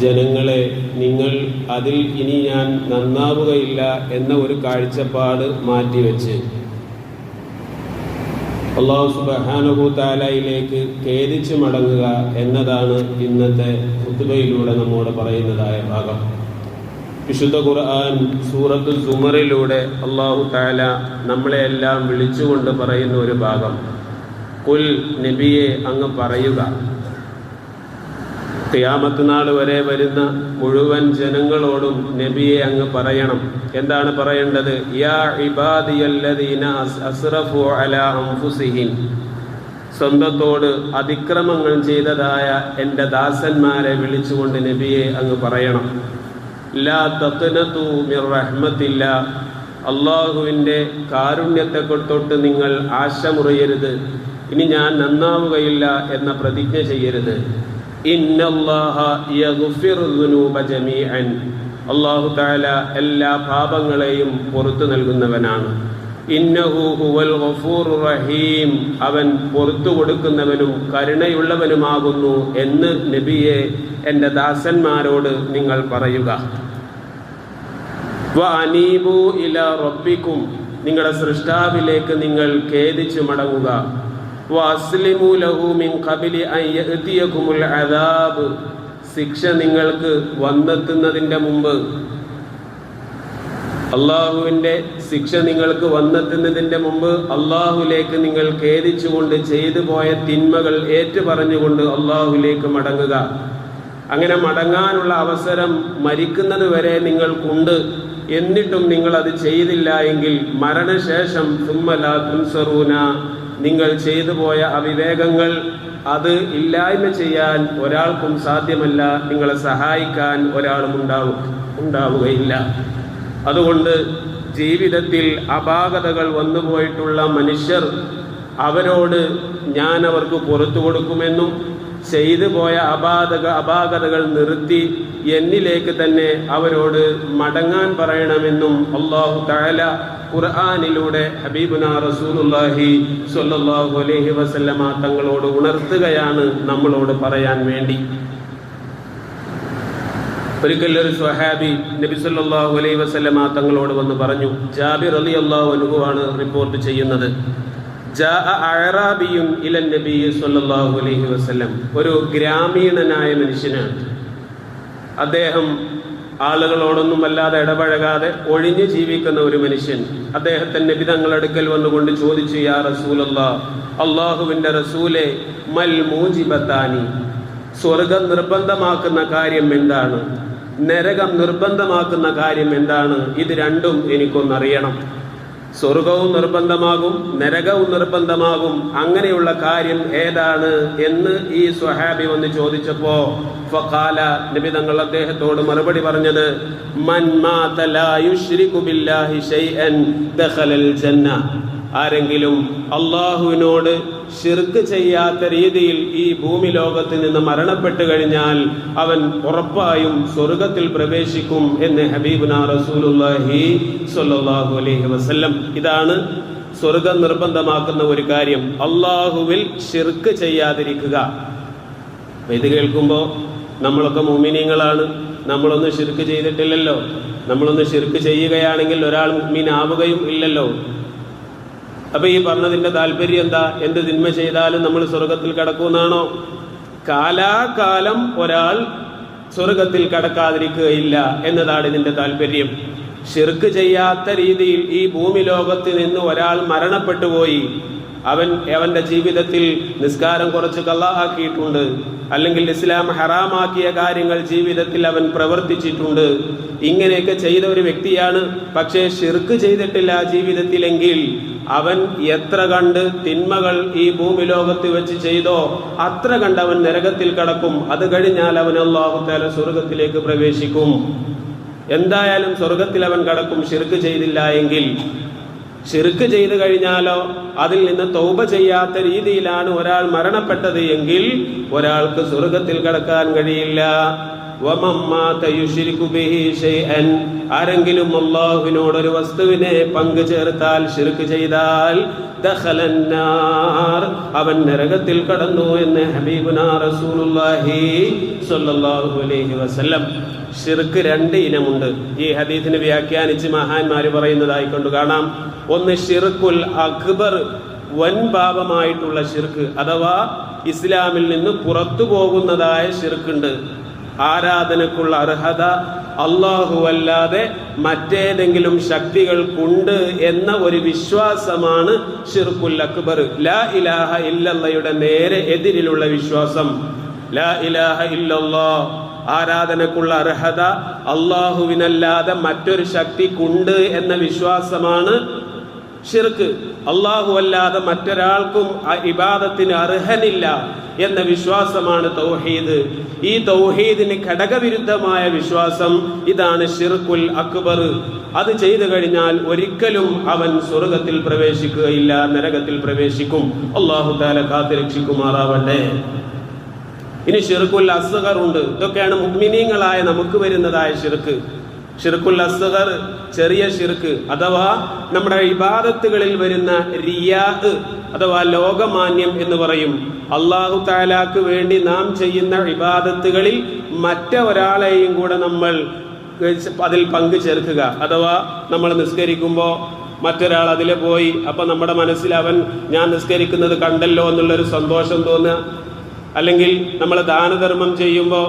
ജനങ്ങളെ നിങ്ങൾ അതിൽ ഇനി ഞാൻ നന്നാവുകയില്ല എന്ന ഒരു കാഴ്ചപ്പാട് മാറ്റിവെച്ച്. അള്ളാഹു സുബഹാനുഭൂ ഖേദിച്ച് മടങ്ങുക എന്നതാണ് ഇന്നത്തെ കുത്തുബയിലൂടെ നമ്മോട് പറയുന്നതായ ഭാഗം. വിശുദ്ധ ഖുർആൻ സൂറത്ത് സുമറിലൂടെ അള്ളാഹു താല നമ്മളെയെല്ലാം വിളിച്ചുകൊണ്ട് പറയുന്ന ഒരു ഭാഗം. കുൽ നബിയെ അങ്ങ് പറയുക. ഖിയാമത്ത് നാൾ വരെ വരുന്ന മുഴുവൻ ജനങ്ങളോടും നബിയെ അങ്ങ് പറയണം. എന്താണ് പറയേണ്ടത്? യാ ഇബാദിയല്ലദീന അസ്റഫു സ്വന്തത്തോട് അതിക്രമങ്ങൾ ചെയ്തതായ എന്റെ ദാസന്മാരെ വിളിച്ചുകൊണ്ട് നബിയെ അങ്ങ് പറയണം. ലാ തഖ്നതു മിർ റഹ്മത്തില്ല. അള്ളാഹുവിന്റെ കാരുണ്യത്തെ തൊട്ട് നിങ്ങൾ ആശ മുറിയരുത് ഇനി ഞാൻ നന്നാവുകയില്ല എന്ന പ്രതിജ്ഞ ചെയ്യരുത്. അല്ലാഹു തആല എല്ലാ പാപങ്ങളെയും പുറത്തു നൽകുന്നവനാണ്. റഹീം. അവൻ പുറത്തു കൊടുക്കുന്നവനും കരുണയുള്ളവനുമാകുന്നു എന്ന് നബിയെ എന്റെ ദാസന്മാരോട് നിങ്ങൾ പറയുക. അനീബു ഇല റബ്ബിക്കും. നിങ്ങളുടെ സൃഷ്ടാവിലേക്ക് നിങ്ങൾ ഖേദിച്ചു മടങ്ങുക. ശിക്ഷ നിങ്ങൾക്ക് വന്നെത്തുന്നതിന്റെ മുമ്പ് അള്ളാഹുവിന്റെ ശിക്ഷ നിങ്ങൾക്ക് വന്നെത്തുന്നതിന്റെ മുമ്പ് അള്ളാഹുലേക്ക് നിങ്ങൾ ഖേദിച്ചുകൊണ്ട് ചെയ്തു പോയ തിന്മകൾ ഏറ്റുപറഞ്ഞുകൊണ്ട് അള്ളാഹുലേക്ക് മടങ്ങുക. അങ്ങനെ മടങ്ങാനുള്ള അവസരം മരിക്കുന്നത് വരെ നിങ്ങൾക്കുണ്ട്. എന്നിട്ടും നിങ്ങൾ അത് ചെയ്തില്ല എങ്കിൽ മരണശേഷം തുമ്മല തുൻസറൂന. നിങ്ങൾ ചെയ്തു പോയ അവിവേകങ്ങൾ അത് ഇല്ലായ്മ ചെയ്യാൻ ഒരാൾക്കും സാധ്യമല്ല. നിങ്ങളെ സഹായിക്കാൻ ഒരാളും ഉണ്ടാവും ഉണ്ടാവുകയില്ല. അതുകൊണ്ട് ജീവിതത്തിൽ അപാകതകൾ വന്നുപോയിട്ടുള്ള മനുഷ്യർ അവരോട് ഞാൻ അവർക്ക് പുറത്തു കൊടുക്കുമെന്നും ചെയ്തു പോയ അപാതക അപാകതകൾ നിർത്തി എന്നിലേക്ക് തന്നെ അവരോട് മടങ്ങാൻ പറയണമെന്നും അള്ളാഹു തആല ഖുർആാനിലൂടെ ഹബീബുന റസൂലുല്ലാഹി സ്വല്ലല്ലാഹു അലഹി വസല്ലമ തങ്ങളോട് ഉണർത്തുകയാണ് നമ്മളോട് പറയാൻ വേണ്ടി. ഒരിക്കൽ ഒരു സ്വഹാബി നബി സല്ലാഹു അലൈഹി വസല്ലമ തങ്ങളോട് വന്ന് പറഞ്ഞു ജാബിർ അലി അള്ളാഹു അനുഭവമാണ് റിപ്പോർട്ട് ചെയ്യുന്നത്. സല്ലല്ലാഹു അലൈഹി വസല്ലം. ഒരു ഗ്രാമീണനായ മനുഷ്യനാണ്. അദ്ദേഹം ആളുകളോടൊന്നും അല്ലാതെ ഇടപഴകാതെ ഒഴിഞ്ഞു ജീവിക്കുന്ന ഒരു മനുഷ്യൻ. അദ്ദേഹത്തിന്റെ നബി തങ്ങളടുക്കൽ വന്നുകൊണ്ട് ചോദിച്ചു യാ റസൂലല്ലാ അള്ളാഹുവിന്റെ റസൂലെ മൽ മൂജിബത്താനി? സ്വർഗം നിർബന്ധമാക്കുന്ന കാര്യം എന്താണ്? നരകം നിർബന്ധമാക്കുന്ന കാര്യം എന്താണ്? ഇത് രണ്ടും എനിക്കൊന്നറിയണം. സ്വർഗവും നിർബന്ധമാകും നരകവും നിർബന്ധമാകും. അങ്ങനെയുള്ള കാര്യം ഏതാണ് എന്ന് ഈ സ്വഹാബി വന്ന് ചോദിച്ചപ്പോ ഫഖാല നബി തങ്ങൾ അദ്ദേഹത്തോട് മറുപടി പറഞ്ഞത് മൻ ബില്ലാഹി ഷൈഅൻ ദഖലൽ ജന്ന. ആരെങ്കിലും അള്ളാഹുവിനോട് ഷിർക്ക് ചെയ്യാത്ത രീതിയിൽ ഈ ഭൂമി ലോകത്ത് നിന്ന് മരണപ്പെട്ടു കഴിഞ്ഞാൽ അവൻ ഉറപ്പായും സ്വർഗത്തിൽ പ്രവേശിക്കും എന്ന് ഹബീബുന റസൂലുള്ളാഹി സ്വല്ലല്ലാഹു അലൈഹി വസല്ലം. ഇതാണ് സ്വർഗം നിർബന്ധമാക്കുന്ന ഒരു കാര്യം. അള്ളാഹുവിൽ ഷിർക്ക് ചെയ്യാതിരിക്കുക. ഇത് കേൾക്കുമ്പോൾ നമ്മളൊക്കെ മുമിനീങ്ങളാണ് നമ്മളൊന്നും ഷിർക്ക് ചെയ്തിട്ടില്ലല്ലോ. നമ്മളൊന്ന് ഷിർക്ക് ചെയ്യുകയാണെങ്കിൽ ഒരാൾ മുഗ്മീനാവുകയും ഇല്ലല്ലോ. അപ്പൊ ഈ പറഞ്ഞതിന്റെ താല്പര്യം എന്താ? എന്ത് തിന്മ ചെയ്താലും നമ്മൾ സ്വർഗത്തിൽ കടക്കുമെന്നാണോ? കാലാകാലം ഒരാൾ സ്വർഗത്തിൽ കടക്കാതിരിക്കുകയില്ല എന്നതാണ് ഇതിന്റെ താല്പര്യം. ഷിർക്ക് ചെയ്യാത്ത രീതിയിൽ ഈ ഭൂമി ലോകത്ത് നിന്ന് ഒരാൾ മരണപ്പെട്ടു പോയി. അവൻ അവന്റെ ജീവിതത്തിൽ നിസ്കാരം കുറച്ച് കള്ളാക്കിയിട്ടുണ്ട്. അല്ലെങ്കിൽ ഇസ്ലാം ഹറാമാക്കിയ കാര്യങ്ങൾ ജീവിതത്തിൽ അവൻ പ്രവർത്തിച്ചിട്ടുണ്ട്. ഇങ്ങനെയൊക്കെ ചെയ്ത ഒരു വ്യക്തിയാണ്. പക്ഷേ ഷിർക്ക് ചെയ്തിട്ടില്ല ജീവിതത്തിലെങ്കിൽ അവൻ എത്ര കണ്ട് തിന്മകൾ ഈ ഭൂമി ലോകത്ത് വെച്ച് ചെയ്തോ അത്ര കണ്ട് അവൻ നരകത്തിൽ കടക്കും. അത് കഴിഞ്ഞാൽ അവൻ അള്ളാഹുത്താല സ്വർഗത്തിലേക്ക് പ്രവേശിക്കും. എന്തായാലും സ്വർഗത്തിൽ അവൻ കടക്കും. ഷിർക്ക് ചെയ്തില്ല എങ്കിൽ. ഷിർക്ക് ചെയ്തു കഴിഞ്ഞാലോ അതിൽ നിന്ന് തൗബ ചെയ്യാത്ത രീതിയിലാണ് ഒരാൾ മരണപ്പെട്ടത് എങ്കിൽ ഒരാൾക്ക് സ്വർഗത്തിൽ കടക്കാൻ കഴിയില്ല. ആരെങ്കിലും അള്ളാഹുവിനോട് ഒരു വസ്തുവിനെ പങ്കു ചേർത്താൽ ശിർക്ക് ചെയ്താൽ. അവൻ നരകത്തിൽ കടന്നു എന്ന് റസൂലുള്ളാഹി സ്വല്ലല്ലാഹു അലൈഹി വസല്ലം. ഷിർക്ക് രണ്ട് ഇനമുണ്ട്. ഈ ഹദീസിനെ വ്യാഖ്യാനിച്ച് മഹാന്മാർ പറയുന്നതായി കൊണ്ട് കാണാം. ഒന്ന് ഷിർക്കുൽ അക്ബർ വൻ പാപമായിട്ടുള്ള ഷിർക്ക് അഥവാ ഇസ്ലാമിൽ നിന്ന് പുറത്തു പോകുന്നതായ ഷിർക്കുണ്ട് ആരാധനക്കുള്ള അർഹത അള്ളാഹു അല്ലാതെ മറ്റേതെങ്കിലും ശക്തികൾക്കുണ്ട് എന്ന ഒരു വിശ്വാസമാണ് ഷിർഖുൽ അക്ബർ. ലാ ഇലാഹ ഇല്ലല്ലയുടെ നേരെ എതിരിലുള്ള വിശ്വാസം. ലാ ഇലാഹ ഇല്ലല്ലോ. ആരാധനക്കുള്ള അർഹത അള്ളാഹുവിനല്ലാതെ മറ്റൊരു ശക്തിക്കുണ്ട് എന്ന വിശ്വാസമാണ് ഷിർക്ക്. അള്ളാഹു അല്ലാതെ മറ്റൊരാൾക്കും ആ ഇബാദത്തിന് അർഹനില്ല എന്ന വിശ്വാസമാണ് തൗഹീദ്. ഈ തൗഹീദിന് ഘടകവിരുദ്ധമായ വിശ്വാസം ഇതാണ് ഷിർക്കുൽ അക്ബർ. അത് ചെയ്തു കഴിഞ്ഞാൽ ഒരിക്കലും അവൻ സ്വർഗത്തിൽ പ്രവേശിക്കുകയില്ല നരകത്തിൽ പ്രവേശിക്കും. അള്ളാഹു താല കാത്തുരക്ഷിക്കുമാറാവട്ടെ ഇനി ഷിർക്കുൽ അസ്ഗർ ഉണ്ട്. ഇതൊക്കെയാണ് മുഗ്മിനീങ്ങളായ നമുക്ക് വരുന്നതായ ഷിർക്ക്. ഷിർക്കുൽ അസ്ഗർ ചെറിയ ഷിർക്ക് അഥവാ നമ്മുടെ ഇബാദത്തുകളിൽ വരുന്ന റിയാ അഥവാ ലോകമാന്യം എന്ന് പറയും. അള്ളാഹു താലാക്ക് വേണ്ടി നാം ചെയ്യുന്ന ഇബാദത്തുകളിൽ മറ്റൊരാളെയും കൂടെ നമ്മൾ അതിൽ പങ്കു ചേർക്കുക. അഥവാ നമ്മൾ നിസ്കരിക്കുമ്പോൾ മറ്റൊരാൾ അതിലെ പോയി അപ്പൊ നമ്മുടെ മനസ്സിൽ അവൻ ഞാൻ നിസ്കരിക്കുന്നത് കണ്ടല്ലോ എന്നുള്ളൊരു സന്തോഷം തോന്നുക. അല്ലെങ്കിൽ നമ്മൾ ദാനധർമ്മം ചെയ്യുമ്പോൾ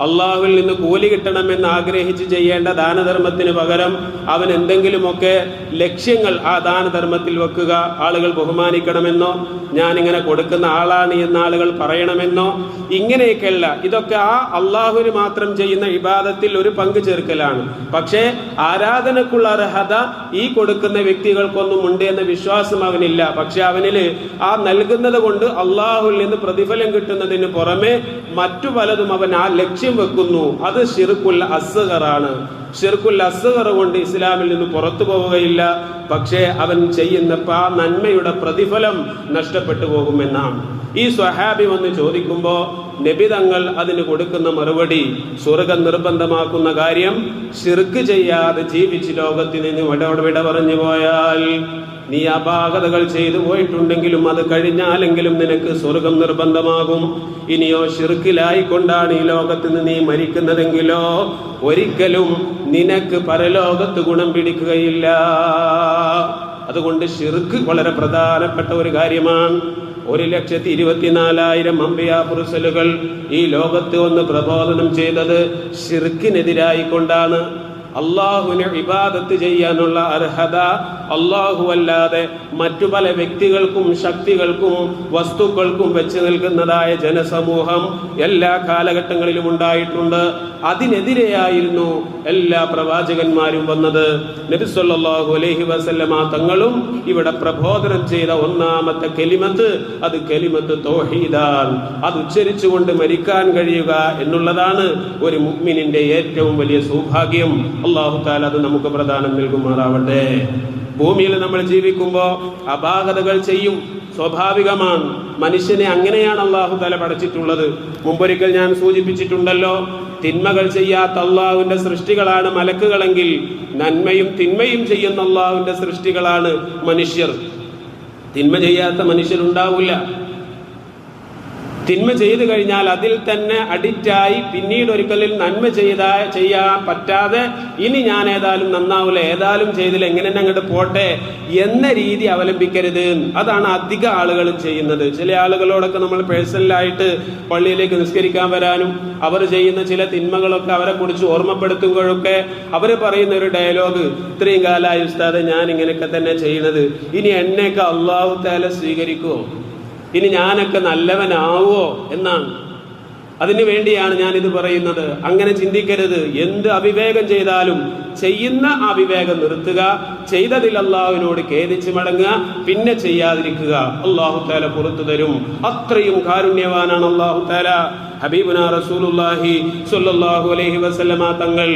അള്ളാഹുവിൽ നിന്ന് കൂലി കിട്ടണമെന്ന് ആഗ്രഹിച്ച് ചെയ്യേണ്ട ദാനധർമ്മത്തിന് പകരം അവൻ എന്തെങ്കിലുമൊക്കെ ലക്ഷ്യങ്ങൾ ആ ദാനധർമ്മത്തിൽ വെക്കുക ആളുകൾ ബഹുമാനിക്കണമെന്നോ ഞാനിങ്ങനെ കൊടുക്കുന്ന ആളാണ് എന്ന് ആളുകൾ പറയണമെന്നോ ഇങ്ങനെയൊക്കെയല്ല. ഇതൊക്കെ ആ അള്ളാഹുവിന് മാത്രം ചെയ്യുന്ന ഇബാദത്തിൽ ഒരു പങ്ക് ചേർക്കലാണ്. പക്ഷേ ആരാധനക്കുള്ള അർഹത ഈ കൊടുക്കുന്ന വ്യക്തികൾക്കൊന്നും ഉണ്ട് എന്ന വിശ്വാസം അവനില്ല. പക്ഷെ അവനിൽ ആ നൽകുന്നത് കൊണ്ട് അള്ളാഹുവിൽ നിന്ന് പ്രതിഫലം കിട്ടുന്നതിന് പുറമെ മറ്റു പലതും അവൻ ആ ലക്ഷ്യം വെക്കുന്നു അത് ഷിർക്കുൽ അസ്ഗറാണ് ഷിർക്കുൽ അസ്സഹർ കൊണ്ട് ഇസ്ലാമിൽ നിന്ന് പുറത്തു പോവുകയില്ല പക്ഷേ അവൻ ചെയ്യുന്ന പാ നന്മയുടെ പ്രതിഫലം നഷ്ടപ്പെട്ടു പോകുമെന്നാണ് ഈ സ്വഹാബി വന്ന് ചോദിക്കുമ്പോൾ നബി തങ്ങൾ അതിന് കൊടുക്കുന്ന മറുപടി സ്വർഗം നിർബന്ധമാക്കുന്ന കാര്യം ഷിർക്ക് ചെയ്യാതെ ജീവിച്ച് ലോകത്തിൽ നിന്ന് വിട പറഞ്ഞു പോയാൽ നീ അപാകതകൾ ചെയ്തു പോയിട്ടുണ്ടെങ്കിലും അത് കഴിഞ്ഞാലെങ്കിലും നിനക്ക് സ്വർഗം നിർബന്ധമാകും. ഇനിയോ ഷിർക്കിലായിക്കൊണ്ടാണ് ഈ ലോകത്ത് നിന്ന് നീ മരിക്കുന്നതെങ്കിലോ ഒരിക്കലും നിനക്ക് പരലോകത്ത് ഗുണം പിടിക്കുകയില്ല. അതുകൊണ്ട് ഷിർക്ക് വളരെ പ്രധാനപ്പെട്ട ഒരു കാര്യമാണ്. ഒരു ലക്ഷത്തി ഇരുപത്തിനാലായിരം അമ്പിയാ ഈ ലോകത്ത് ഒന്ന് പ്രബോധനം ചെയ്തത് ഷിർക്കിനെതിരായി കൊണ്ടാണ് അള്ളാഹുവിനെ ഇബാദത്ത് ചെയ്യാനുള്ള അർഹത അള്ളാഹു അല്ലാതെ മറ്റു പല വ്യക്തികൾക്കും ശക്തികൾക്കും വസ്തുക്കൾക്കും വെച്ച് നിൽക്കുന്നതായ ജനസമൂഹം എല്ലാ കാലഘട്ടങ്ങളിലും ഉണ്ടായിട്ടുണ്ട്. അതിനെതിരെയായിരുന്നു എല്ലാ പ്രവാചകന്മാരും വന്നത്. നബിസ്വല്ലാഹു അലഹി വസല്ലമ തങ്ങളും ഇവിടെ പ്രബോധനം ചെയ്ത ഒന്നാമത്തെ കെലിമത്ത് അത് കെലിമത്ത് തോഹീദാൻ. അത് ഉച്ചരിച്ചുകൊണ്ട് മരിക്കാൻ കഴിയുക എന്നുള്ളതാണ് ഒരു മുഗ്മിനിന്റെ ഏറ്റവും വലിയ സൗഭാഗ്യം. അള്ളാഹു താല അത് നമുക്ക് പ്രധാനം നൽകുമാറാവട്ടെ. ഭൂമിയിൽ നമ്മൾ ജീവിക്കുമ്പോൾ അപാകതകൾ ചെയ്യും സ്വാഭാവികമാണ്. മനുഷ്യനെ അങ്ങനെയാണ് അള്ളാഹു തല പഠിച്ചിട്ടുള്ളത് മുമ്പൊരിക്കൽ ഞാൻ സൂചിപ്പിച്ചിട്ടുണ്ടല്ലോ തിന്മകൾ ചെയ്യാത്ത അള്ളാഹുവിന്റെ സൃഷ്ടികളാണ് മലക്കുകളെങ്കിൽ നന്മയും തിന്മയും ചെയ്യുന്ന അള്ളാഹുവിന്റെ സൃഷ്ടികളാണ് മനുഷ്യർ. തിന്മ ചെയ്യാത്ത മനുഷ്യരുണ്ടാവില്ല. തിന്മ ചെയ്തു കഴിഞ്ഞാൽ അതിൽ തന്നെ അഡിക്റ്റായി പിന്നീട് ഒരിക്കലും നന്മ ചെയ്താ ചെയ്യാൻ പറ്റാതെ ഇനി ഞാൻ ഏതായാലും നന്നാവില്ല ഏതായാലും ചെയ്തില്ല എങ്ങനെ തന്നെ അങ്ങോട്ട് പോട്ടെ എന്ന രീതി അവലംബിക്കരുത്. അതാണ് അധിക ആളുകളും ചെയ്യുന്നത്. ചില ആളുകളോടൊക്കെ നമ്മൾ പേഴ്സണലായിട്ട് പള്ളിയിലേക്ക് നിസ്കരിക്കാൻ വരാനും അവർ ചെയ്യുന്ന ചില തിന്മകളൊക്കെ അവരെ കുറിച്ച് ഓർമ്മപ്പെടുത്തുമ്പോഴൊക്കെ അവർ പറയുന്ന ഒരു ഡയലോഗ് ഇത്രയും കാലമായി ഉസ്താദ് ഞാൻ ഇങ്ങനെയൊക്കെ തന്നെ ചെയ്യുന്നത് ഇനി എന്നെയൊക്കെ അള്ളാഹു താല സ്വീകരിക്കുമോ ഇനി ഞാനൊക്കെ നല്ലവനാവോ എന്നാണ്. അതിനു വേണ്ടിയാണ് ഞാൻ ഇത് പറയുന്നത്. അങ്ങനെ ചിന്തിക്കരുത്. എന്ത് അവിവേകം ചെയ്താലും ചെയ്യുന്ന ആ വിവേകം നിർത്തുക ചെയ്തതിൽ അള്ളാഹുവിനോട് ഖേദിച്ച് മടങ്ങുക പിന്നെ ചെയ്യാതിരിക്കുക അള്ളാഹു താല പുറത്തു തരും. അത്രയും കാരുണ്യവാനാണ് അള്ളാഹു താല ഹബീബുന റസൂലുള്ളാഹി സ്വല്ലല്ലാഹു അലൈഹി വസല്ലമ തങ്ങൾ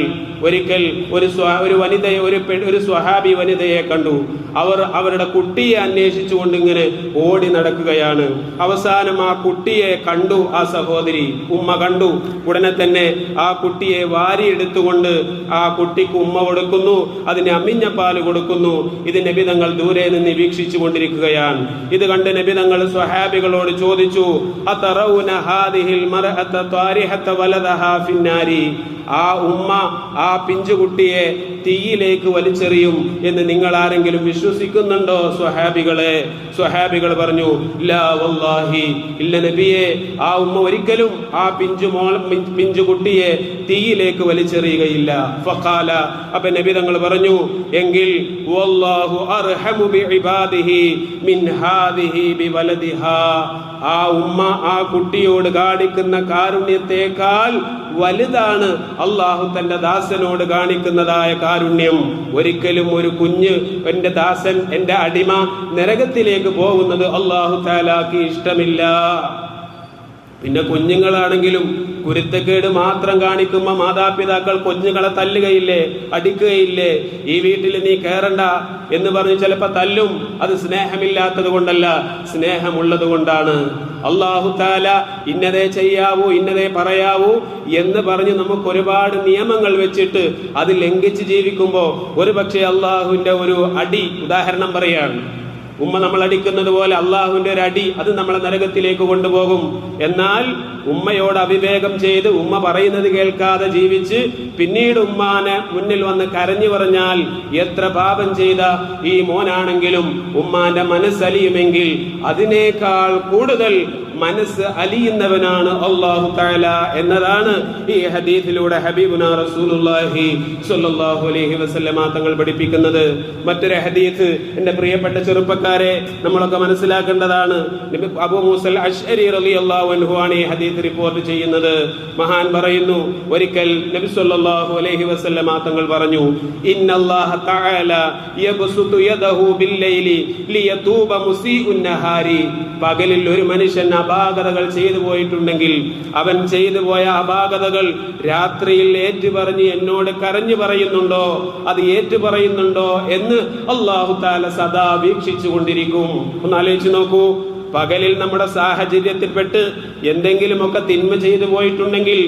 ഒരിക്കൽ ഒരു ഒരു വനിതയെ ഒരു ഒരു സ്വഹാബി വനിതയെ കണ്ടു. അവർ അവരുടെ കുട്ടിയെ അന്വേഷിച്ചുകൊണ്ട് ഇങ്ങനെ ഓടി നടക്കുകയാണ്. അവസാനം ആ കുട്ടിയെ കണ്ടു ആ സഹോദരി ഉമ്മ കണ്ടു. ഉടനെ തന്നെ ആ കുട്ടിയെ വാരിയെടുത്തുകൊണ്ട് ആ കുട്ടിക്ക് ഉമ്മ കൊടുക്കുന്നു അതിന് അമ്മിഞ്ഞ പാൽ കൊടുക്കുന്നു. ഇത് നബിതങ്ങൾ ദൂരെ നിന്ന് വീക്ഷിച്ചു കൊണ്ടിരിക്കുകയാണ്. ഇത് കണ്ട് നബിതങ്ങൾ സ്വഹാബികളോട് ചോദിച്ചു? ആ ഉമ്മ ആ പിഞ്ചുകുട്ടിയെ തീയിലേക്ക് വലിച്ചെറിയും എന്ന് നിങ്ങൾ ആരെങ്കിലും വിശ്വസിക്കുന്നുണ്ടോ സ്വഹാബികളെ? സ്വഹാബികൾ പറഞ്ഞു ഇല്ല നബിയെ. ആ ഉമ്മ ഒരിക്കലും ആ പിഞ്ചു മോൾ പിഞ്ചുകുട്ടിയെ തീയിലേക്ക് വലിച്ചെറിയുകയില്ല. ഫഖാല അപ്പൊ നബി തങ്ങൾ പറഞ്ഞു എങ്കിൽ ആ ഉമ്മ ആ കുട്ടിയോട് കാണിക്കുന്ന കാരുണ്യത്തെക്കാൾ വലുതാണ് അള്ളാഹു തന്റെ ദാസനോട് കാണിക്കുന്നതായ കാരുണ്യം. ഒരിക്കലും ഒരു കുഞ്ഞ് എന്റെ ദാസൻ എന്റെ അടിമ നരകത്തിലേക്ക് പോകുന്നത് അള്ളാഹു താലാക്ക് ഇഷ്ടമില്ല. പിന്നെ കുഞ്ഞുങ്ങളാണെങ്കിലും കുരുത്തക്കേട് മാത്രം കാണിക്കുമ്പോൾ മാതാപിതാക്കൾ കുഞ്ഞുങ്ങളെ തല്ലുകയില്ലേ അടിക്കുകയില്ലേ ഈ വീട്ടിൽ നീ കയറണ്ട എന്ന് പറഞ്ഞ് ചിലപ്പോൾ തല്ലും. അത് സ്നേഹമില്ലാത്തത് കൊണ്ടല്ല സ്നേഹമുള്ളത് കൊണ്ടാണ്. അള്ളാഹു താല ഇന്നതേ ചെയ്യാവൂ ഇന്നതേ പറയാവൂ എന്ന് പറഞ്ഞ് നമുക്ക് ഒരുപാട് നിയമങ്ങൾ വെച്ചിട്ട് അത് ലംഘിച്ച് ജീവിക്കുമ്പോൾ ഒരു പക്ഷേ അള്ളാഹുവിന്റെ ഒരു അടി ഉദാഹരണം പറയാണ്. ഉമ്മ നമ്മൾ അടിക്കുന്നത് പോലെ അള്ളാഹുവിന്റെ ഒരു അടി അത് നമ്മളെ നരകത്തിലേക്ക് കൊണ്ടുപോകും. എന്നാൽ ഉമ്മയോട് അവിവേകം ചെയ്ത് ഉമ്മ പറയുന്നത് കേൾക്കാതെ ജീവിച്ച് പിന്നീട് ഉമ്മാനെ മുന്നിൽ വന്ന് കരഞ്ഞു പറഞ്ഞാൽ എത്ര പാപം ചെയ്ത ഈ മോനാണെങ്കിലും ഉമ്മാന്റെ മനസ്സലിയുമെങ്കിൽ അതിനേക്കാൾ കൂടുതൽ മനസ്സ് അലിയുന്നവനാണ് അള്ളാഹു തആല എന്നതാണ് ഈ ഹദീസിലൂടെ ഹബീബുന റസൂലുള്ളാഹി സ്വല്ലല്ലാഹു അലൈഹി വസല്ലമ തങ്ങൾ പഠിപ്പിക്കുന്നത്. മറ്റൊരു ഹദീസ് എന്റെ പ്രിയപ്പെട്ട ചെറുപ്പക്കാരെ നമ്മളൊക്കെ മനസ്സിലാക്കേണ്ടതാണ്. അബു മൂസൽ അഷ്അരി റളിയല്ലാഹു അൻഹു ആണ് ഈ ഹദീസ് റിപ്പോർട്ട് ചെയ്യുന്നത്. മഹാൻ പറയുന്നു ഒരിക്കൽ നബി സല്ലല്ലാഹു അലൈഹി വസല്ലമ തങ്ങൾ പറഞ്ഞു ഇന്നല്ലാഹ തആല യബ്സുതു യദഹു ബില്ലൈലി ലിയതൂബ മുസീഉൻ നഹാരി. പകലിൽ ഒരു മനുഷ്യൻ അപാകതകൾ ചെയ്തു പോയിട്ടുണ്ടെങ്കിൽ അവൻ ചെയ്തു പോയ അപാകതകൾ രാത്രിയിൽ ഏറ്റുപറഞ്ഞ് എന്നോട് കരഞ്ഞു പറയുന്നുണ്ടോ? അത് ഏറ്റുപറയുന്നുണ്ടോ എന്ന് അള്ളാഹു താല സദാ വീക്ഷിച്ചു കൊണ്ടിരിക്കും ഒന്ന് ആലോചിച്ച് നോക്കൂ. പകലിൽ നമ്മുടെ സാഹചര്യത്തിൽപ്പെട്ട് എന്തെങ്കിലുമൊക്കെ തിന്മ ചെയ്തു പോയിട്ടുണ്ടെങ്കിൽ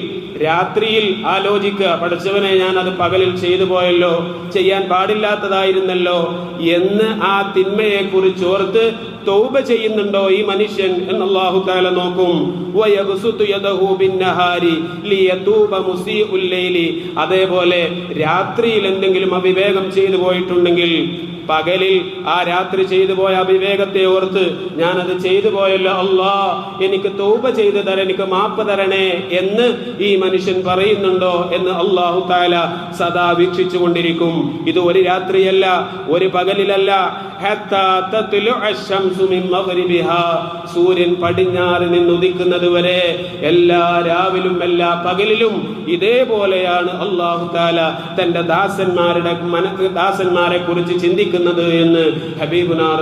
രാത്രിയിൽ ആലോചിക്കുക പഠിച്ചവനെ ഞാൻ അത് പകലിൽ ചെയ്തു പോയല്ലോ ചെയ്യാൻ പാടില്ലാത്തതായിരുന്നല്ലോ എന്ന് ആ തിന്മയെ കുറിച്ച് ഓർത്ത് തൗബ ചെയ്യുന്നുണ്ടോ ഈ മനുഷ്യൻ എന്ന് തആല നോക്കും. അതേപോലെ രാത്രിയിൽ എന്തെങ്കിലും അവിവേകം ചെയ്തു പോയിട്ടുണ്ടെങ്കിൽ പകലിൽ ആ രാത്രി ചെയ്തു പോയ അവിവേകത്തെ ഓർത്ത് ഞാനത് ചെയ്തു പോയല്ലോ അല്ലാ എനിക്ക് തൗബ ചെയ്തു തരാൻ എനിക്ക് മാപ്പ് തരണേ എന്ന് ഈ മനുഷ്യൻ പറയുന്നുണ്ടോ എന്ന് അള്ളാഹു താല സദാ വീക്ഷിച്ചു കൊണ്ടിരിക്കും ഇത് ഒരു രാത്രിയല്ല ഒരു പകലിലല്ല. സൂര്യൻ പടിഞ്ഞാറ് നിന്നുദിക്കുന്നത് വരെ എല്ലാ രാവിലും എല്ലാ പകലിലും ഇതേപോലെയാണ് അള്ളാഹു താല തന്റെ ദാസന്മാരുടെ ദാസന്മാരെ കുറിച്ച് ചിന്തിക്കുന്നത്. എന്ന്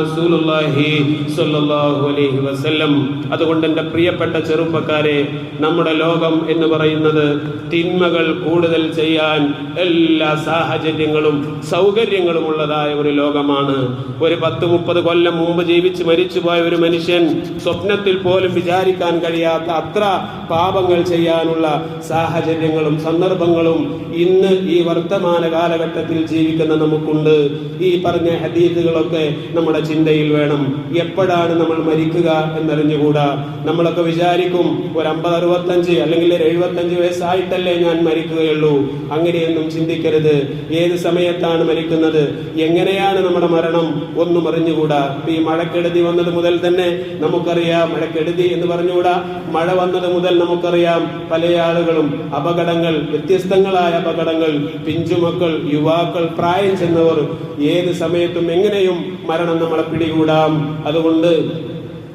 റസൂലുള്ളാഹി സ്വല്ലല്ലാഹു അലൈഹി വസല്ലം. അതുകൊണ്ട് എന്റെ പ്രിയപ്പെട്ട ചെറുപ്പക്കാരെ നമ്മുടെ ലോകം എന്ന് പറയുന്നത് തിന്മകൾ കൂടുതൽ ചെയ്യാൻ എല്ലാ സാഹചര്യങ്ങളും സൗകര്യങ്ങളും ഉള്ളതായ ഒരു ലോകമാണ്. ഒരു പത്ത് മുപ്പത് കൊല്ലം മുമ്പ് ജീവിച്ച് മരിച്ചുപോയ ഒരു മനുഷ്യൻ സ്വപ്നത്തിൽ പോലും വിചാരിക്കാൻ കഴിയാത്ത അത്ര പാപങ്ങൾ ചെയ്യാനുള്ള സാഹചര്യങ്ങളും സന്ദർഭങ്ങളും ഇന്ന് ഈ വർത്തമാന കാലഘട്ടത്തിൽ ജീവിക്കുന്ന നമുക്കുണ്ട്. ഈ പറഞ്ഞ ഹദീസുകളൊക്കെ നമ്മുടെ ചിന്തയിൽ വേണം. എപ്പോഴാണ് നമ്മൾ മരിക്കുക എന്നറിഞ്ഞുകൂടാ? നമ്മളൊക്കെ വിചാരിക്കും ഒരു അമ്പത് അറുപത്തഞ്ച് അല്ലെങ്കിൽ ഒരു എഴുപത്തഞ്ച് വയസ്സായിട്ടല്ലേ ഞാൻ മരിക്കുകയുള്ളൂ. അങ്ങനെയൊന്നും ചിന്തിക്കരുത്. ഏത് സമയത്താണ് മരിക്കുന്നത്? എങ്ങനെയാണ് നമ്മുടെ മരണം? ഒന്നും അറിഞ്ഞുകൂടാ. ഈ മഴക്കെടുതി വന്നത് മുതൽ തന്നെ നമുക്കറിയാം. മഴക്കെടുതി എന്ന് പറഞ്ഞുകൂടാ? മഴ വന്നത് മുതൽ നമുക്കറിയാം. പല ആളുകളും അപകടങ്ങൾ വ്യത്യസ്തങ്ങളായ അപകടങ്ങൾ. പിഞ്ചുമക്കൾ യുവാക്കൾ പ്രായം ചെന്നവർ ഏത് സമയത്തും എങ്ങനെയും മരണം നമ്മളെ പിടികൂടാം. അതുകൊണ്ട്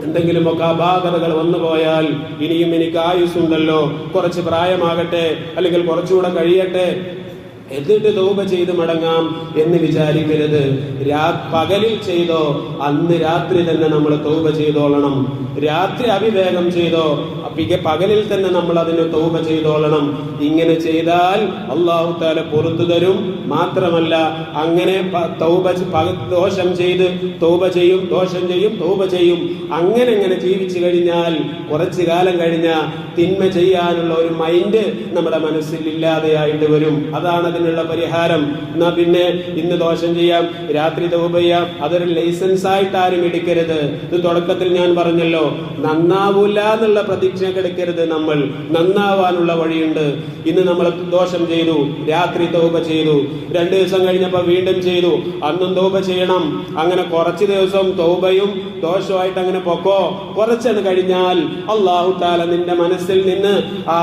എന്തെങ്കിലുമൊക്കെ അപാകതകൾ വന്നു പോയാൽ ഇനിയും എനിക്ക് ആയുസ്സുണ്ടല്ലോ. കുറച്ച് പ്രായമാകട്ടെ അല്ലെങ്കിൽ കുറച്ചുകൂടെ കഴിയട്ടെ. എന്നിട്ട് തൗബ ചെയ്ത് മടങ്ങാം എന്ന് വിചാരിക്കരുത്. പകലിൽ ചെയ്തോ അന്ന് രാത്രി തന്നെ നമ്മൾ തൗബ ചെയ്തോളണം. രാത്രി അവിവേകം ചെയ്തോ പകലിൽ തന്നെ നമ്മൾ അതിന് തൗബ ചെയ്തോളണം. ഇങ്ങനെ ചെയ്താൽ അള്ളാഹു താല പുറത്തു തരും. മാത്രമല്ല അങ്ങനെ തൗബ ദോഷം ചെയ്ത് തൗബ ചെയ്യും ദോഷം ചെയ്യും തൗബ ചെയ്യും. അങ്ങനെ ഇങ്ങനെ ജീവിച്ചു കഴിഞ്ഞാൽ കുറച്ചു കാലം കഴിഞ്ഞ തിന്മ ചെയ്യാനുള്ള ഒരു മൈൻഡ് നമ്മുടെ മനസ്സിൽ ഇല്ലാതെയായിട്ട് വരും. അതാണ് അതിനുള്ള പരിഹാരം. എന്നാ പിന്നെ ഇന്ന് ദോഷം ചെയ്യാം രാത്രി തൗബ ചെയ്യാം. അതൊരു ലൈസൻസ് ആയിട്ട് ആരും എടുക്കരുത്. ഇത് തുടക്കത്തിൽ ഞാൻ പറഞ്ഞല്ലോ നന്നാവൂല എന്നുള്ള പ്രതീക്ഷ എടുക്കരുത് നമ്മൾ നന്നാവാനുള്ള വഴിയുണ്ട്. ഇന്ന് നമ്മൾ ദോഷം ചെയ്തു രാത്രി തോപ ചെയ്തു രണ്ട് ദിവസം കഴിഞ്ഞപ്പോൾ വീണ്ടും ചെയ്തു അന്നും തോപ ചെയ്യണം. അങ്ങനെ കുറച്ച് ദിവസം തോപയും ദോഷമായിട്ട് അങ്ങനെ പൊക്കോ കുറച്ചത് കഴിഞ്ഞാൽ അള്ളാഹു താല നിന്റെ മനസ്സിൽ നിന്ന് ആ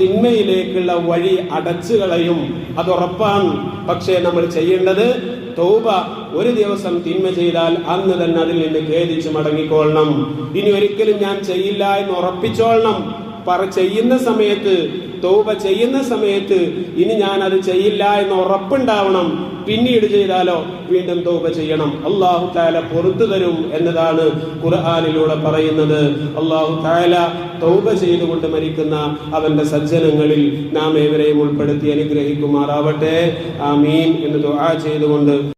തിന്മയിലേക്കുള്ള വഴി അടച്ചു കളയും അത് ഉറപ്പാണ്. പക്ഷേ നമ്മൾ ചെയ്യേണ്ടത് തൗബ ഒരു ദിവസം തിന്മ ചെയ്താൽ അന്ന് തന്നെ അതിൽ നിന്ന് ഖേദിച്ച് മടങ്ങിക്കൊള്ളണം. ഇനി ഒരിക്കലും ഞാൻ ചെയ്യില്ല എന്ന് ഉറപ്പിച്ചോളണം. പറ ചെയ്യുന്ന സമയത്ത് തൗബ ചെയ്യുന്ന സമയത്ത് ഇനി ഞാൻ അത് ചെയ്യില്ല എന്ന് ഉറപ്പുണ്ടാവണം. പിന്നീട് ചെയ്താലോ വീണ്ടും തൗബ ചെയ്യണം. അള്ളാഹു താല പുറത്തു തരും എന്നതാണ് ഖുർആാനിലൂടെ പറയുന്നത്. അള്ളാഹു താല തൗബ ചെയ്തുകൊണ്ട് മരിക്കുന്ന അവന്റെ സജ്ജനങ്ങളിൽ നാം ഏവരെയും ഉൾപ്പെടുത്തി അനുഗ്രഹിക്കുമാറാവട്ടെ. ആമീൻ എന്ന് ദുആ ചെയ്തുകൊണ്ട്